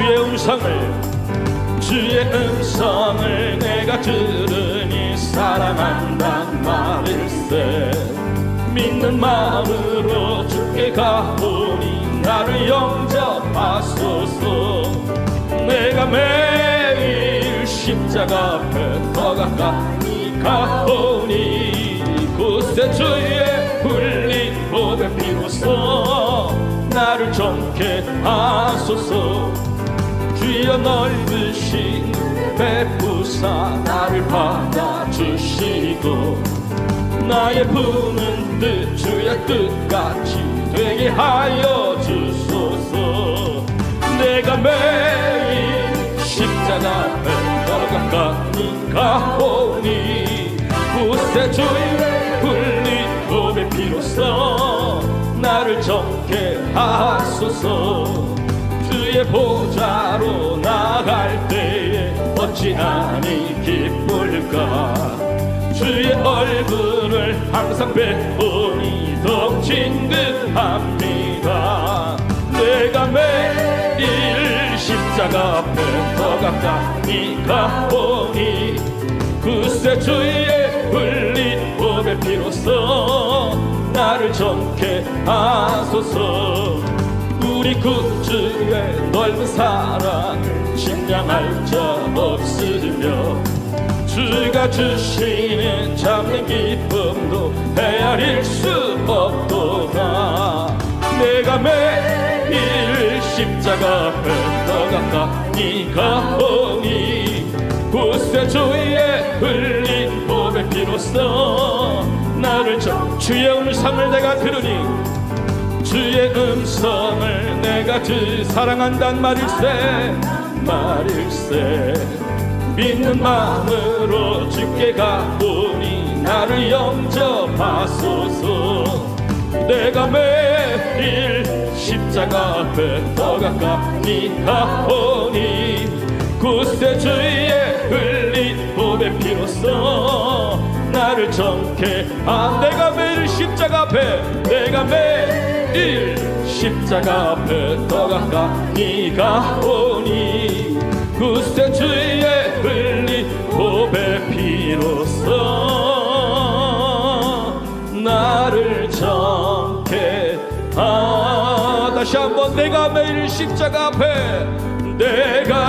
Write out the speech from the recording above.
주의 음성을 주의 음성을 내가 들으니 사랑한단 말일세. 믿는 마음으로 주께 가보니 나를 영접하소서. 내가 매일 십자가 앞에 더 가까이 가보니 그새 주의 흘린 복의 피로써 나를 정케 하소서 주여 넓으신 베푸사 나를 받아주시고 나의 부는 뜻 주의 뜻같이 되게 하여 주소서. 내가 매일 십자가 앞에 더 가까이 가보니 구세 주의 흘린 몸의 피로써 나를 정케 하소서. 주의 보좌 기쁠까? 주의 얼굴을 항상 뵈보니 더욱 진득합니다. 내가 매일 십자가 앞에 더 가까이 가보니 그새 주의 흘린 몸의 피로써 나를 정케 하소서. 우리 구주의 넓은 사랑을 측량할 자 없으며 주가 주시는 참된 기쁨도 헤아릴 수 없도다. 내가 매일 십자가 앞에 더 가까이 가보니 구세 주의 흘린 몸의 피로써 나를 정 주의 음성을 내가 들으니 주의 음성을 내가 들 사랑한단 말일세 말일세 믿는 마음으로 주께 가보니 나를 영접하소서. 내가 매일 십자가 앞에 더 가까이 가보니 구세 주의 흘린 몸의 피로써 나를 정케 아 내가 매일 십자가 앞에 내가 매일 십자가 앞에 더 가까이 가보니 구세 주의 흘린 피로써 나를 정케 하. 다시 한번 내가 매일 십자가 앞에 내가